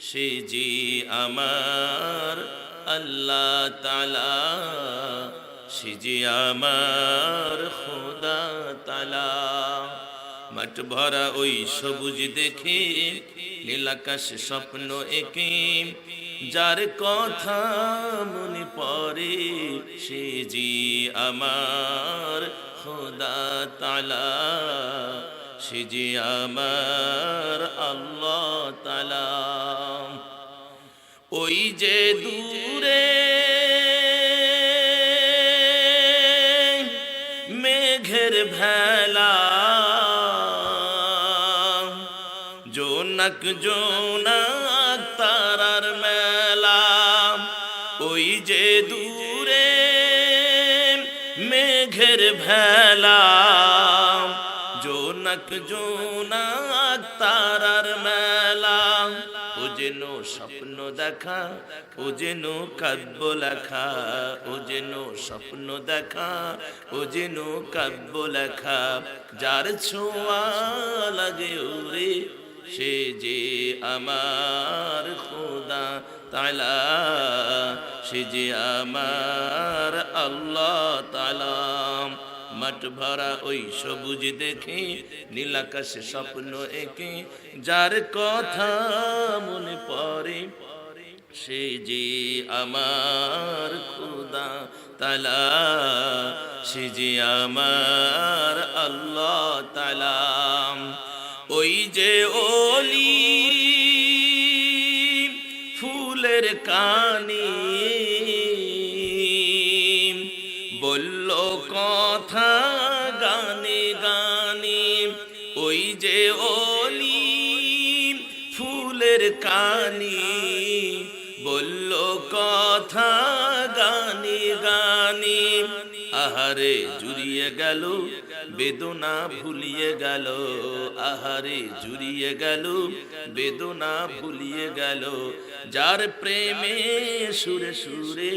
সে যে আমার আল্লাহ তালা সে যে আমার খোদা তালা মাঠ ভরা ওই সবুজ দেখে নীলাকাশ স্বপ্ন একে। যার কথা মনে পড়ে সে যে আমার খোদা তালা সে যে আমার আল্লাহ তালা ওই যে দূরে মেঘের ভেলা জোনাক জোনাক তারার মেলা। ওই যে দূরে মেঘের ভেলা জোনাক তারার মেলা। ও যেন স্বপ্ন দেখা ও যেন কাব্য লেখা ও যেন স্বপ্ন দেখা ও যেন কাব্য লেখা। যার ছোঁয়া লাগে ওরে, সে যে আমার খোদা তালা। সে যে আমার আল্লাহ তালা। মাঠ ভরা ওই সবুজ দেখে নীলাকাশে স্বপ্ন একে, যার কথা মনে পড়ে, সে যে আমার খুদা তালা, সে যে আমার আল্লাহ তালা। ওই যে ওলি ফুলের কানি, বলল কথা গানে গানে, ওই যে ওলি ফুলের কানি বলল কথা গানে গানে, আহারে জুড়িয়ে গেল, বেদনা ভুলিয়ে গেল, আহারে জুড়িয়ে গেল, বেদনা ভুলিয়ে গেল, যার প্রেমে সুরে সুরে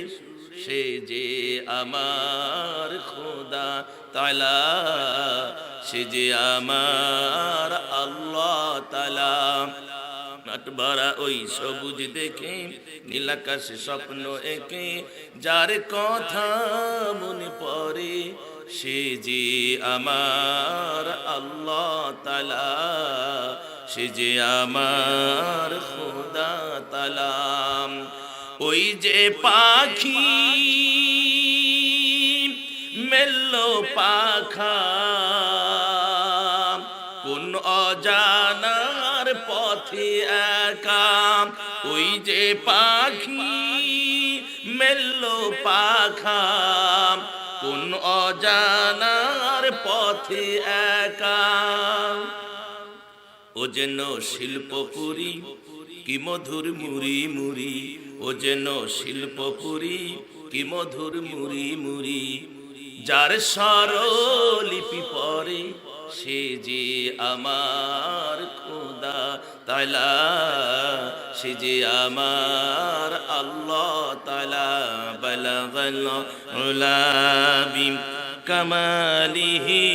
সে যে আমার খোদা তালা, সে যে আমার আল্লাহ তালা। নাটবারা ওই সবুজ দেখে নীলাকাশে স্বপ্ন একে, যার কথা মনে পড়ে, সে যে আমার আল্লাহ তালা, সে যে আমার খোদা তালাম ওই যে পাখি মেল্লো পাখা। কোন অজানার পথে একা। ওই যে পাখি মেল্লো পাখা। কোন অজানার পথে একা। ও যেন শিল্পপুরী কি মধুর মুড়ি মুড়ি, ও যেন শিল্পপুরী, কি মধুর মুড়ি মুড়ি। যার স্বরলিপি পরে, সে যে আমার খোদা তালা সে যে আমার আল্লাহ তালা বলা বলা কামালিহি।